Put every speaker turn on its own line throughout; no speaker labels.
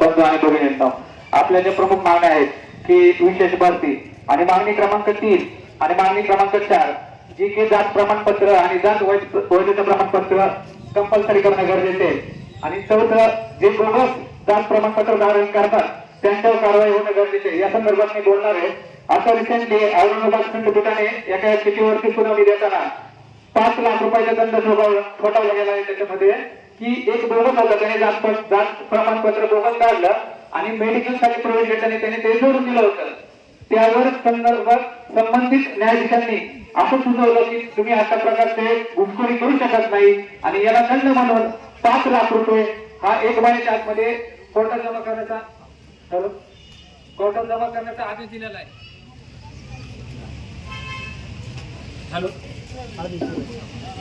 बंधू आणि भगिनींना आपल्या ज्या प्रमुख मागण्या आहेत की विशेष भरती आणि मागणी क्रमांक तीन आणि मागणी क्रमांक चार जी की जात प्रमाणपत्र आणि जात वैध- वैधता प्रमाणपत्र कंपल्सरी करणं गरजेचे आहे. आणि चौथं जे बोगस जात प्रमाणपत्र धारण करतात त्यांच्यावर कारवाई होणं गरजेचे आहे. या संदर्भात मी बोलणार आहे. आता रिसेंटली औरंगाबाद खंडपीठाने एका याचिकेवरती सुनावणी देताना पाच लाख रुपयाचा दंड ठोठावला गेला आहे त्याच्यामध्ये. की एक बोगस होता त्याने जात जात प्रमाणपत्र बोगस काढलं आणि मेडिकलसाठी प्रवेश घेताना त्याने ते जोडून दिलं होतं. त्यावर संदर्भात संबंधित न्यायाधीशांनी असं सुचवलं की तुम्ही अशा प्रकारचे घुसखोरी करू शकत नाही आणि याला दंड म्हणून पाच लाख रुपये हा एक महिन्याच्या आतमध्ये कोर्टात जमा करण्याचा हॅलो? कोर्टात जमा करण्याचा आदेश दिलेला आहे. हॅलो?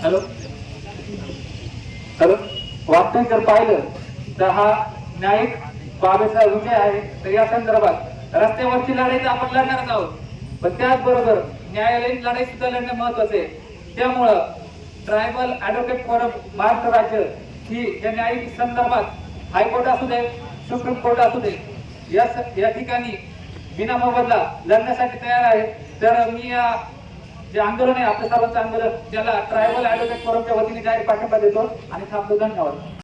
हॅलो? हॅलो? आपण जर पाहिलं तर हा न्यायिक बाबेचा विजय आहे. तर या संदर्भात रस्त्यावरची लढाई तर आपण लढणारच आहोत. पण त्याचबरोबर न्यायालयीन लढाई सुद्धा लढणं महत्वाचं आहे. त्यामुळं ट्रायबल ऍडव्होकेट फोरम महाराष्ट्र राज्य ही या न्यायिक संदर्भात हायकोर्ट असू दे सुप्रीम कोर्ट असू दे या या ठिकाणी बिना मोबदला लढण्यासाठी तयार आहे. तर मी या जे आंदोलन आहे आपल्या सर्वांचं आंदोलन त्याला ट्रायबल ऍडव्होकेट फोरमच्या वतीने जाहीर पाठिंबा देतो. आणि थांबतो. धन्यवाद.